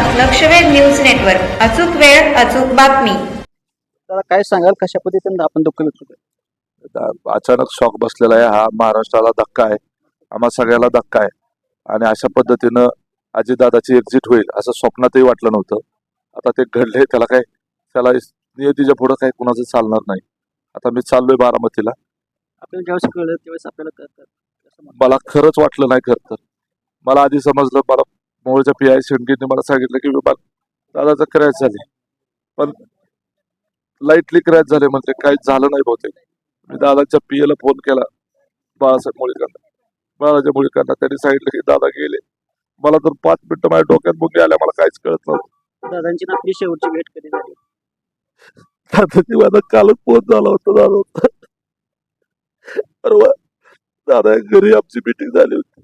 लक्षवेध news network. अचूक वेळ अचूक बातमी. तर काय सांगाल? कशा पद्धतीने आपण दुःख व्यक्त करतो आता अचानक शॉक बसलेला आहे. हा महाराष्ट्राला धक्का आहे. आम्हा सगळ्याला धक्का आहे. आणि अशा पद्धतीनं अजितदादाची एक्झिट होईल असं स्वप्नातही वाटलं नव्हतं. आता ते घडले त्याला काय त्याला नियतीच्या पुढं काही कुणाचं चालणार नाही. आता मी चाललोय बारामतीला. आपल्याला ज्यावेळेस कळलं त्यावेळेस आपल्याला कळतं. कसं मग? मला खरंच वाटलं नाही खरं तर. मला आधी समजलं मला मोळच्या पी आय शेंडगेने मला सांगितलं की विमान दादाचं क्रॅश झाले. पण लाईटली क्रॅश झाले म्हणजे काहीच झालं नाही बहुतेक. मी दादाच्या पीएला फोन केला. बाळासाहेब मुळीकांना बाळाच्या मुळीकांना त्यांनी सांगितलं की दादा गेले. मला तर पाच मिनिटं माझ्या डोक्यात मुंगे आल्या. मला काहीच कळत नव्हतं. दादांची आपली शेवटची भेट कधी झाली? दादाची माझा कालच फोन झाला होता दादा. परवा दादा घरी आमची मिटिंग झाली होती.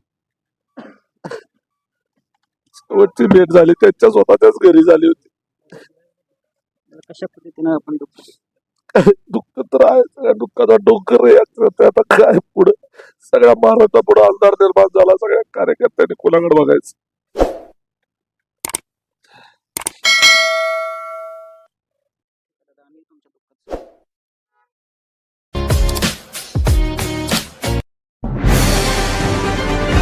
शेवटची भेट झाली त्यांच्या स्वतःच्याच घरी झाली होती. कशा पद्धतीनं आपण दुःख तर आहे सगळ्या दुःखाचा डोंगर आता काय पुढे? सगळ्या महाराष्ट्रा पुढे आमदार निर्माण झाला सगळ्या कार्यकर्त्यांनी कुणाकडे बघायचं.